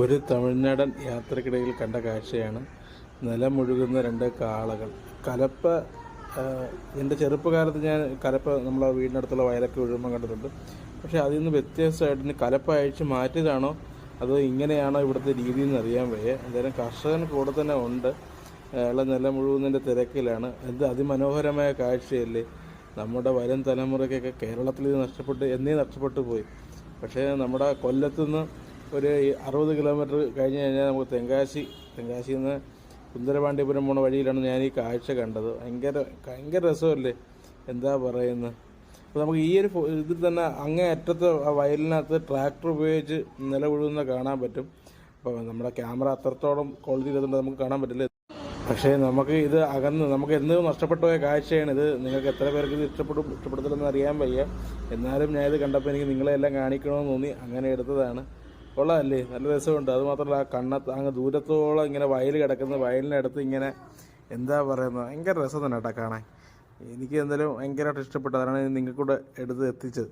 ഒരു തമിഴ്നാടൻ യാത്രക്കിടയിൽ കണ്ട കാഴ്ചയാണ് നിലമുഴുകുന്ന രണ്ട് കാളകൾ. കലപ്പ എന്റെ ചെറുപ്പകാലത്ത് ഞാൻ കലപ്പ നമ്മളെ വീടിനടുത്തുള്ള വയലൊക്കെ ഒഴുകുമ്പോൾ കണ്ടിട്ടുണ്ട്. പക്ഷേ അതിൽ നിന്ന് വ്യത്യസ്തമായിട്ട് കലപ്പ അഴിച്ച് മാറ്റിയതാണോ? അതോ ഇങ്ങനെയാണോ ഇവിടുത്തെ രീതി എന്ന് അറിയാൻ വയ്യ. എന്തായാലും കർഷകൻ കൂടെ തന്നെ ഉണ്ട്. അയാളെ നില മുഴുകുന്നതിന്റെ തിരക്കിലാണ്. എന്ത് അതിമനോഹരമായ കാഴ്ചയല്ലേ. നമ്മുടെ വരും തലമുറയ്ക്കൊക്കെ കേരളത്തിൽ ഇത് നഷ്ടപ്പെട്ട് എന്നേ നഷ്ടപ്പെട്ടു പോയി. പക്ഷേ നമ്മുടെ കൊല്ലത്തുനിന്ന് ഒരു അറുപത് കിലോമീറ്റർ കഴിഞ്ഞ് കഴിഞ്ഞാൽ നമുക്ക് തെങ്കാശി തെങ്കാശിയിൽ നിന്ന് സുന്ദരപാണ്ഡിപുരം പോണ വഴിയിലാണ് ഞാൻ ഈ കാഴ്ച കണ്ടത്. ഭയങ്കര ഭയങ്കര രസമല്ലേ? എന്താ പറയുന്നത് അപ്പോൾ നമുക്ക് ഈ ഒരു ഇതിൽ തന്നെ അങ്ങേ അറ്റത്ത് വയലിനകത്ത് ട്രാക്ടർ ഉപയോഗിച്ച് നില ഉഴുന്ന കാണാൻ പറ്റും. അപ്പോൾ നമ്മുടെ ക്യാമറ അത്രത്തോളം ക്വാളിറ്റി ഇല്ലാത്തതുകൊണ്ട് നമുക്ക് കാണാൻ പറ്റില്ല. പക്ഷേ നമുക്ക് ഇത് അകന്ന് നമുക്ക് എന്ത് നഷ്ടപ്പെട്ടു പോയ കാഴ്ചയാണ് ഇത്. നിങ്ങൾക്ക് എത്ര പേർക്ക് ഇത് ഇഷ്ടപ്പെടും ഇഷ്ടപ്പെടത്തില്ലെന്ന് അറിയാൻ വയ്യ. എന്നാലും ഞാൻ ഇത് കണ്ടപ്പോൾ എനിക്ക് നിങ്ങളെ എല്ലാം കാണിക്കണമെന്ന് തോന്നി. അങ്ങനെ എടുത്തതാണ്. കൊള്ളാമല്ലേ? നല്ല രസമുണ്ട്. അത് മാത്രമല്ല ആ കണ്ണത്ത് അങ്ങ് ദൂരത്തോളം ഇങ്ങനെ വയൽ കിടക്കുന്ന വയലിനടുത്ത് ഇങ്ങനെ എന്താ പറയുന്നത്? ഭയങ്കര രസം തന്നെ കേട്ടോ കാണാൻ. എനിക്ക് എന്തായാലും ഭയങ്കരമായിട്ട് ഇഷ്ടപ്പെട്ടു. അതാണ് നിങ്ങൾക്കൂടെ എടുത്ത് എത്തിച്ചത്.